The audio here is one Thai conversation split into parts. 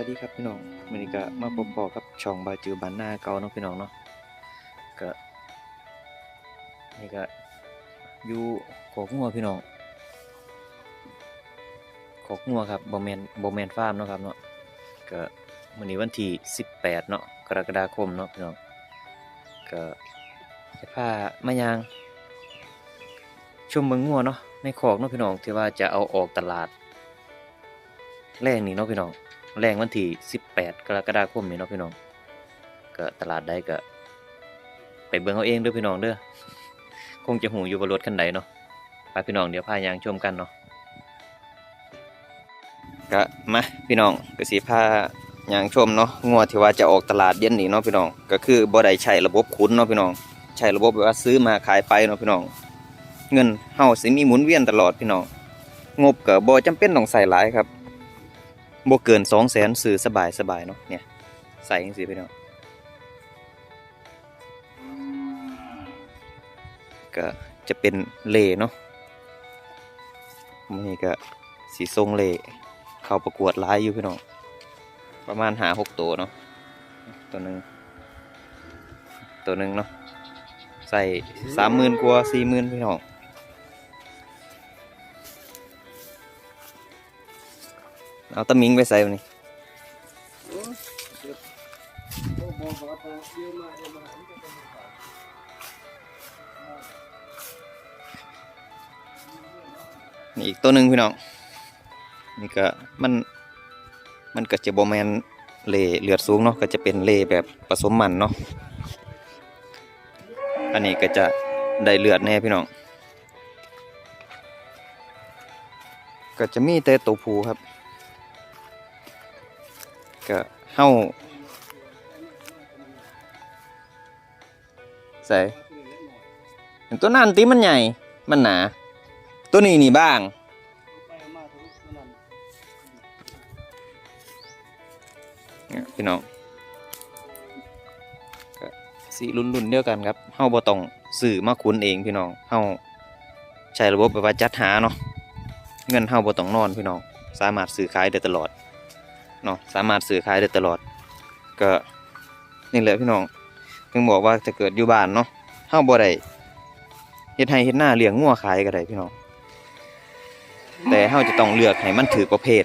วัสดีครับพี่น้องวันนิก็มาพบพอกับช่องบาจือบ้านหน้าเก่าเนาะพี่น้องเนาะก็นี่ก็อยู่ขอกงัวพี่น้องขอกงัวครับบ่แมนบ่แมนฟาร์มเนาะครับเนาะก็มื้อนี้วันที่18เนาะกรกฎาคมเนาะพี่น้องก็จะพามายางชมเบิ่งงัวเนาะในคอกเนาะพี่น้องที่ว่าจะเอาออกตลาดแรงนี่เนาะพี่น้องแรงวันที่ 18 กรกฎาคมนี่เนาะพี่น้อง ก็ตลาดใดก็ ไปเบิ่งเอาเองเด้อพี่น้องเด้อ คงจะหูอยู่บนรถคันใดเนาะพาพี่น้องเดี๋ยวพายางชมกันเนาะ ก็มาพี่น้องก็สิพายางชมเนาะงัวที่ว่าจะออกตลาดเย็นนี่เนาะพี่น้อง ก็คือบ่ได้ใช้ระบบขุนเนาะพี่น้อง ใช้ระบบแบบว่าซื้อมาขายไปเนาะพี่น้อง เงินเฮาสิมีหมุนเวียนตลอดพี่น้อง งบก็บ่จำเป็นต้องใส่หลายครับ บเกินสองแสนซื้อสบายสบายเนาะเนี่ยใส่จังซี่พี่น้องก็จะเป็นเลเนาะมื้อนี้ก็สีทรงเลเข้าประกวดหลายอยู่พี่น้องประมาณหาหกตัวเนาะตัวหนึ่งตัวหนึ่งเนาะใส่สามหมื่นกว่าสี่หมื่นพี่น้อง เอาตะมิงไปใส่วันนี้นี่อีกตัวหนึ่งพี่น้อง นี่ก็มันมันก็จะบอแมนเลเลือดสูงเนาะก็จะเป็นเลแบบผสมมันเนาะอันนี้ก็จะได้เลือดแน่พี่น้อง ก็จะมีแต่ตัวผู้ครับ ก็เฮาใส่ตัวนั้นตีมันใหญ่ มันหนา ตัวนี้นี่บ้าง พี่น้องสีรุ่นๆเดียวกันครับเฮาบ่ต้องซื้อมาคุ้นเองพี่น้องเฮาใช้ระบบแบบว่าจัดหาเนาะ เงินเฮาบ่ต้องนอนพี่น้อง สามารถซื้อขายได้ตลอด เนาะสามารถซื้อขายได้ตลอด ก็นี่แหละพี่น้องถึงบอกว่าจะเกิดอยู่บ้านเนาะเฮาบ่ได้เฮ็ดให้เฮ็ดหน้าเลี้ยงงัวขายก็ได้พี่น้องแต่เฮาจะต้องเลือกให้มันถือประเภท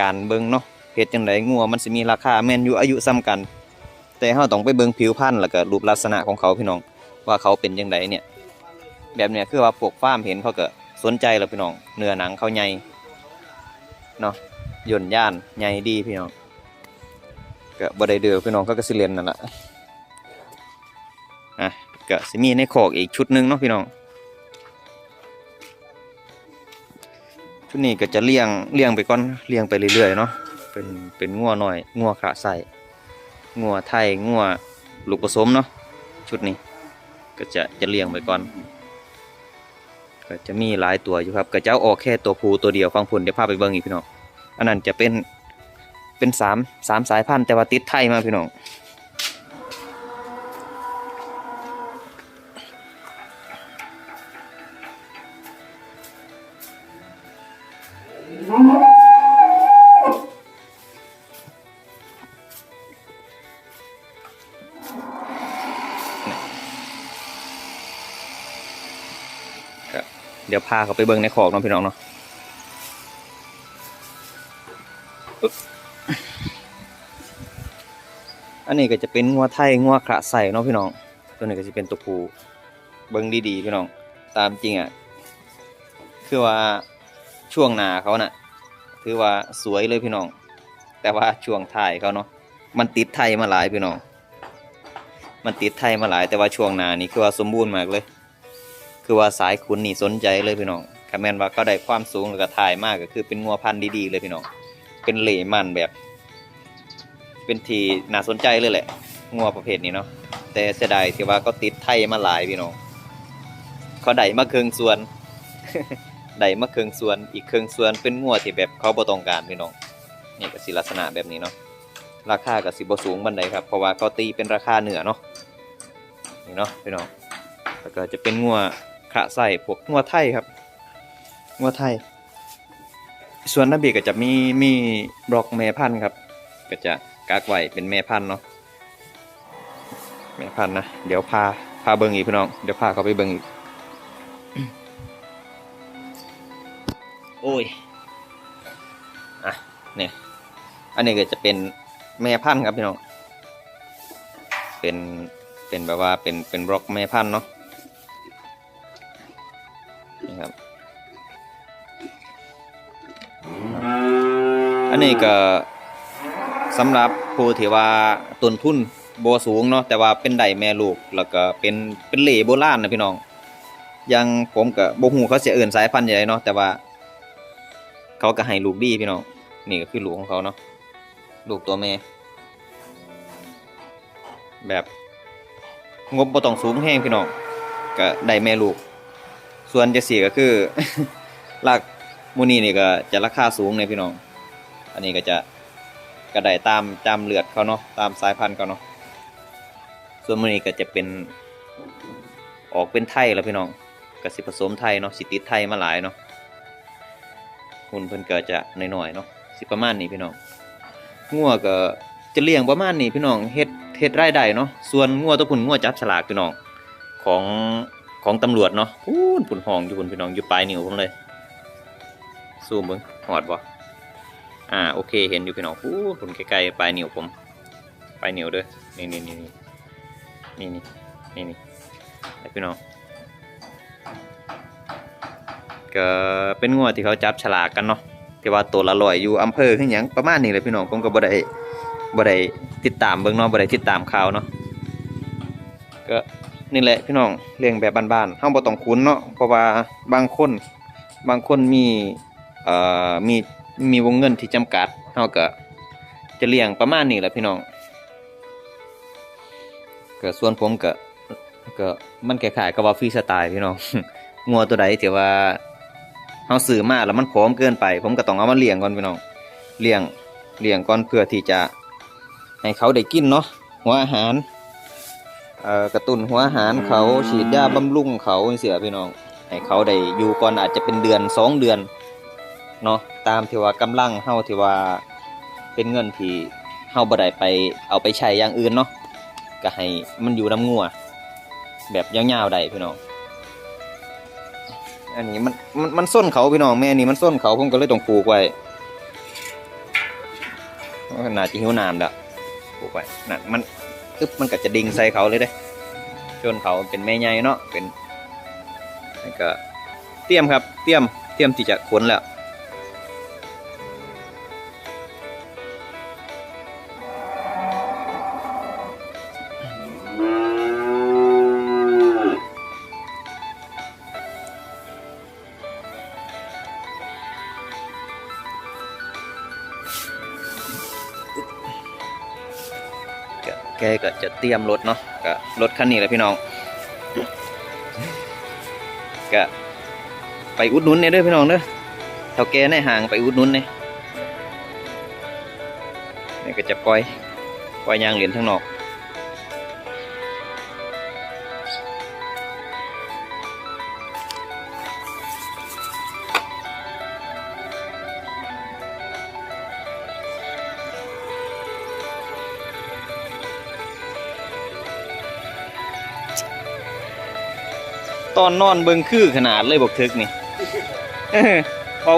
การเบิ่งเนาะเฮ็ดจังไดงัวมันสิมีราคาแม่นอยู่อายุซ้ำกัน แต่เฮาต้องไปเบิ่งผิวพรรณแล้วก็รูปลักษณะของเขาพี่น้อง ว่าเขาเป็นจังไดเนี่ย แบบเนี้ยคือว่าพวกฟาร์มเห็นเขาก็สนใจแล้วพี่น้อง เนื้อหนังเขาใหญ่เนาะ ย่นย่านใหญ่ดีพี่น้องก็บ่ได้เดือพี่น้องเขาก็สิเลนนั่นแหละอะก็สิมีในคอกอีกชุดหนึงเนาะพี่น้องชุดนี้ก็จะเลี้ยงเลี้ยงไปก่อนเลี้ยงไปเรื่อยๆเนาะเป็นเป็นงัวหน่อยงัวขาใส่งัวไทยงัวลูกผสมเนาะชุดนี้ ก็จะจะเลี้ยงไปก่อน ก็จะมีหลายตัวอยู่ครับก็จะเอาออกแค่ตัวผู้ตัวเดียวฟังผลเดี๋ยวพาไปเบิ่งอีกพี่น้อง อันนั้นจะเป็นเป็นสามสามสายพันธุ์แต่ว่าติดไทยมาพี่น้องเดี๋ยวพาเขาไปเบิ่งในคอกเนาะพี่น้องเนาะ อันนี้ก็จะเป็นงัวไทยงัวขระใส่เนาะพี่น้อง ตัวนี้ก็จะเป็นตัวผู้เบิ่งดีๆพี่น้อง ตามจริงอะ คือว่าช่วงหนาเขาน่ะ ถือว่าสวยเลยพี่น้อง แต่ว่าช่วงท้ายเขาเนาะ มันติดไทยมาหลายพี่น้อง มันติดไทยมาหลาย แต่ว่าช่วงหนานี่คือว่าสมบูรณ์มากเลย คือว่าสายคุณนี่สนใจเลยพี่น้องคาแมนว่าเขาได้ความสูงแล้วก็ถ่ายมากก็คือเป็นงัวพันธุ์ดีๆเลยพี่น้อง เป็นเหล่มันแบบ เป็นทีน่าสนใจเลยแหละงัวประเภทนี้เนาะแต่เสียดายที่ว่าก็ติดไทยมาหลายพี่น้องเขาได้มาเครื่องส่วนได้มาเครื่องส่วนอีกเครื่องส่วนเป็นงัวที่แบบเขาบ่ต้องการพี่น้องนี่ก็สิลักษณะแบบนี้เนาะราคาก็สิบ่สูงบันไดครับเพราะว่าเขาตีเป็นราคาเหนือเนาะนี่เนาะพี่น้องแล้วก็จะเป็นงัวขะใส่พวกงัวไทยครับงัวไทย ส่วนนาบีก็จะมีมีบล็อกแม่พันธุ์ครับ ก็จะกักไว้เป็นแม่พันธุ์เนาะแม่พันธุ์นะเดี๋ยวพาพาเบิงอีกพี่น้องเดี๋ยวพาเขาไปเบิงอีกโอ้ยอะเนี่ยอันนี้ก็จะเป็นแม่พันธุ์ครับพี่น้องเป็นเป็นแบบว่าเป็นเป็นบล็อกแม่พันธุ์เนาะ นนี้ก็สำหรับผู้ที่ว่าต้นทุนบ่สูงเนาะแต่ว่าเป็นไดแม่ลูกแล้วก็เป็นเป็นเหล่โบราณนะพี่น้องยังผมก็บ่ฮู้เขาเสิเอิ้นสายพันธุ์ใหญ่เนาะแต่ว่า เขาก็ให้ลูกดีพี่น้องนี่ก็คือลูกของเขาเนาะลูกตัวแม่แบบงบบ่ต้องสูงแฮงพี่น้องก็ได้แม่ลูก ส่วนจะเสียก็คือหลักมูนี่นี่ก็จะราคาสูงเลยพี่น้อง อันนี้ก็จะก็ไดตามตามเลือดเขาเนาะตามสายพันธุ์เขาเนาะส่วนมูนี่ก็จะเป็นออกเป็นไทยแล้วพี่น้องกสิผสมไทยเนาะสิติดไทยมาหลายเนาะหุ่นเพิ่นก็จะหน้อยๆเนาะสิประมาณนี้พี่น้องงัวก็จะเลี้ยงประมาณนี้พี่น้องเฮ็ดเฮ็ดรายได้เนาะส่วนงัวตัวพุ่นงัวจับฉลากพี่น้องของของตำรวจเนาะพูนพุ่นห้องอยู่พุ่นพี่น้องอยู่ปลายนิ้วผมเลยซูมเบิ่งหอดบ่ อ่าโอเคเห็นอยู่พี่น้องพูดผมใกล้ๆปลายนิ้วผมปลายนิ้วเด้อนี่นี่นี่นี่นี่นี่นี่ไอ้พี่น้องก็เป็นงัวที่เขาจับฉลากกันเนาะที่ว่าตัวละร้อยอยู่อำเภอขึ้นอหยังประมาณนี้เลยพี่น้องผมก็บ่ได้บ่ได้ติดตามเบิ่งนาะบ่ได้ติดตามข่าวเนาะก็นี่แหละพี่น้องเรื่องแบบบ้านๆเฮาบ่ต้องคุ้นเนาะเพราะว่าบางคนบางคนมีเอ่อมี มีวงเงินที่จำกัดเฮาก็จะเลี้ยงประมาณนี้แหละพี่น้องก็ส่วนผมก็ก็มันคล้ายๆกับว่าฟรีสไตล์พี่น้องงัวตัวใดที่ว่าเฮาซื้อมาแล้วมันผอมเกินไป ผมก็ต้องเอามาเลี้ยงก่อนพี่น้องเลี้ยงเลี้ยงก่อนเพื่อที่จะให้เขาได้กินเนาะหัวอาหารเอ่อกระตุ้นหัวอาหารเขาฉีดยาบำรุงเขาจังซี่ล่ะพี่น้องให้เขาได้อยู่ก่อนอาจจะเป็นเดือนสองเดือน เนาะตามที่ว่ากำลังเฮาที่ว่าเป็นเงินที่เฮาบ่ได้ไปเอาไปใช้อย่างอื่นเนาะก็ให้มันอยู่น้ำงัวแบบยาวๆได้พี่น้องอันนี้มันมันมันส้นเขาพี่น้องแม่นี่มันส้นเขาผมก็เลยต้องปลูกไว้น่าจะหิวน้ำแล้วปลูกไว้นั่นมันตึ๊บมันก็จะดิ่งใส่เขาเลยเด้จนเขาเป็นแม่ใหญ่เนาะเป็นแล้วก็เตรียมครับ เตรียมเตรียมที่จะขนแล้ว แกก็จะเตรียมรถเนาะก็รถคันนี้แหละพี่น้องก็ไปอุดหนุนเนี่ยด้วยพี่น้องเด้อเท่าแกในห่างไปอุดหนุนเนี่ยนี่ก็จะปล่อยปล่อยยางเหรียญทั้งนอก ตอนนอนเบิงคือขนาดเลยบอกทึกนี่เออโอ้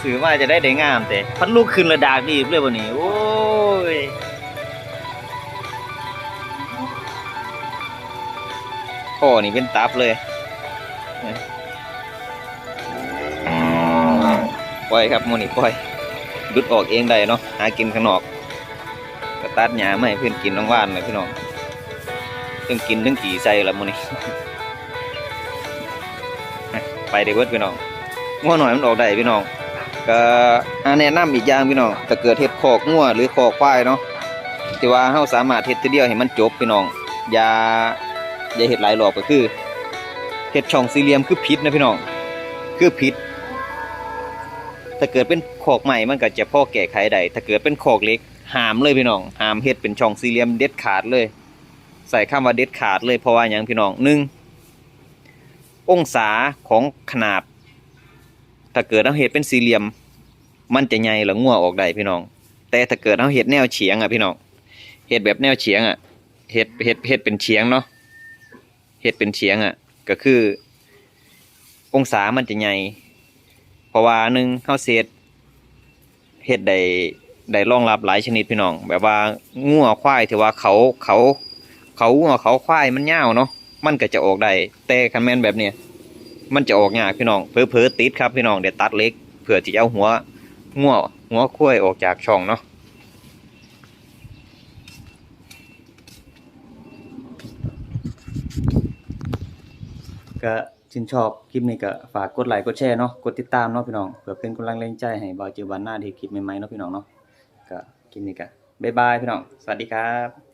สื่อว่าจะได้ได้งามแต่พัดลูกขึ้นระดากดีเลยวันนี้โอ้ยพ่อนี่เป็นตับเลยปล่อยครับโมนี่ปล่อยดุดออกเองได้เนาะหากินข้างนอกกระตัดหญ้าไม่เพื่อนกินน้องว่านเลยพี่น้องทั้งกินทั้งขี่ใส่ละโมนี่ ไปได้เบิดพี่น้องงัวหน่อยมันออกได้พี่น้องก็อาแนะนำอีกอย่างพี่น้องถ้าเกิดเฮ็ดคอกงัวหรือคอกควายเนาะที่ว่าเฮาสามารถเฮ็ดทีเดียวให้มันจบพี่น้องอย่าอย่าเฮ็ดหลายรอบก็คือเฮ็ดช่องสี่เหลี่ยมคือผิดนะพี่น้องคือผิดถ้าเกิดเป็นคอกใหม่มันก็จะพ่อแก้ไขได้ถ้าเกิดเป็นคอกเล็กห้ามเลยพี่น้องห้ามเฮ็ดเป็นช่องสี่เหลี่ยมเด็ดขาดเลย ใส่คำว่าเด็ดขาดเลยเพราะว่าหยังพี่น้องหนึ่ง องศาของขนาด ถ้าเกิดเราเห็ดเป็นสี่เหลี่ยม มันจะใหญ่แล้วงัวออกได้พี่น้อง แต่ถ้าเกิดเราเฮ็ดแนวเฉียงอะพี่น้องเฮ็ดแบบแนวเฉียงอะเฮ็ดเฮ็ดเฮ็ดเป็นเฉียงเนาะเฮ็ดเป็นเฉียงอะ ก็คือ องศามันจะใหญ่เพราะว่าหนึ่งเฮาเซตเฮ็ดได้ได้รองรับหลายชนิดพี่น้อง แบบว่างัวควายที่ว่าเขาเขา เขางัวเขาควายมันยาเนาะ มันก็จะออกได้แต่คันแมนแบบเนี้ยมันจะออกยากพี่น้องเผลอๆติดครับพี่น้องเดี๋ยวตัดเล็กเพื่อที่จะเอาหัวงัวหัวควายออกจากช่องเนาะก็ชื่นชอบคลิปนี้ก็ฝากกดไลค์กดแชร์เนาะกดติดตามเนาะพี่น้องเพื่อเป็นกำลังแรงใจให้บาวเจอวันหน้าที่คลิปใหม่ๆเนาะพี่น้องเนาะก็คลิปนี้ก็บ๊ายบายพี่น้องสวัสดีครับ